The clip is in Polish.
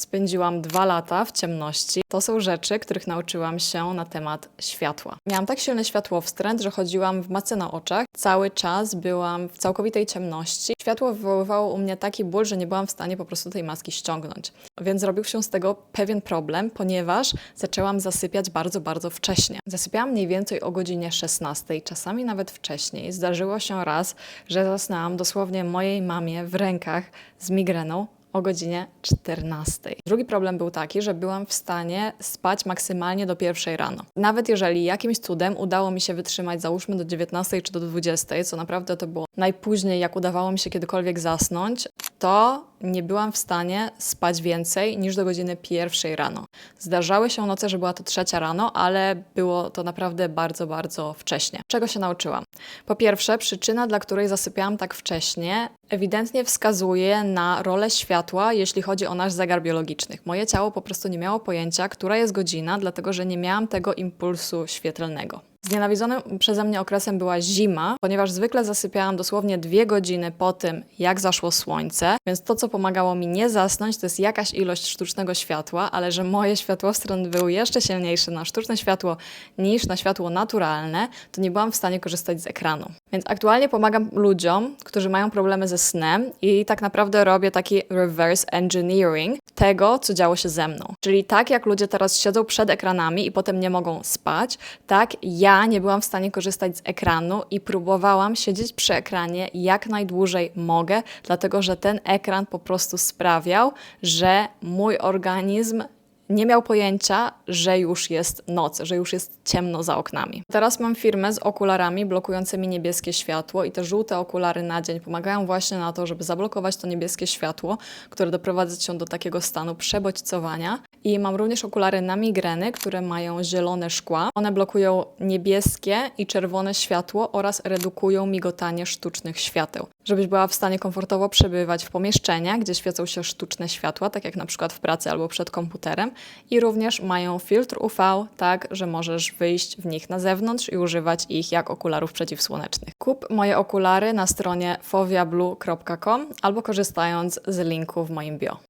Spędziłam dwa lata w ciemności. To są rzeczy, których nauczyłam się na temat światła. Miałam tak silny światłowstręt, że chodziłam w macy na oczach. Cały czas byłam w całkowitej ciemności. Światło wywoływało u mnie taki ból, że nie byłam w stanie po prostu tej maski ściągnąć. Więc zrobił się z tego pewien problem, ponieważ zaczęłam zasypiać bardzo, bardzo wcześnie. Zasypiałam mniej więcej o godzinie 16, czasami nawet wcześniej. Zdarzyło się raz, że zasnęłam dosłownie mojej mamie w rękach z migreną o godzinie 14. Drugi problem był taki, że byłam w stanie spać maksymalnie do pierwszej rano. Nawet jeżeli jakimś cudem udało mi się wytrzymać, załóżmy do 19 czy do 20, co naprawdę to było najpóźniej, jak udawało mi się kiedykolwiek zasnąć, to nie byłam w stanie spać więcej niż do godziny pierwszej rano. Zdarzały się noce, że była to trzecia rano, ale było to naprawdę bardzo, bardzo wcześnie. Czego się nauczyłam? Po pierwsze, przyczyna, dla której zasypiałam tak wcześnie, ewidentnie wskazuje na rolę światła, jeśli chodzi o nasz zegar biologiczny. Moje ciało po prostu nie miało pojęcia, która jest godzina, dlatego że nie miałam tego impulsu świetlnego. Znienawidzonym przeze mnie okresem była zima, ponieważ zwykle zasypiałam dosłownie dwie godziny po tym, jak zaszło słońce, więc to, co pomagało mi nie zasnąć, to jest jakaś ilość sztucznego światła, ale że moje światłostrąd był jeszcze silniejszy na sztuczne światło niż na światło naturalne, to nie byłam w stanie korzystać z ekranu. Więc aktualnie pomagam ludziom, którzy mają problemy ze snem i tak naprawdę robię taki reverse engineering tego, co działo się ze mną. Czyli tak jak ludzie teraz siedzą przed ekranami i potem nie mogą spać, tak ja nie byłam w stanie korzystać z ekranu i próbowałam siedzieć przy ekranie jak najdłużej mogę, dlatego że ten ekran po prostu sprawiał, że mój organizm nie miał pojęcia, że już jest noc, że już jest ciemno za oknami. Teraz mam firmę z okularami blokującymi niebieskie światło i te żółte okulary na dzień pomagają właśnie na to, żeby zablokować to niebieskie światło, które doprowadza cię do takiego stanu przebodźcowania. I mam również okulary na migreny, które mają zielone szkła. One blokują niebieskie i czerwone światło oraz redukują migotanie sztucznych świateł. Żebyś była w stanie komfortowo przebywać w pomieszczeniach, gdzie świecą się sztuczne światła, tak jak na przykład w pracy albo przed komputerem. I również mają filtr UV, tak, że możesz wyjść w nich na zewnątrz i używać ich jak okularów przeciwsłonecznych. Kup moje okulary na stronie foviablue.com albo korzystając z linku w moim bio.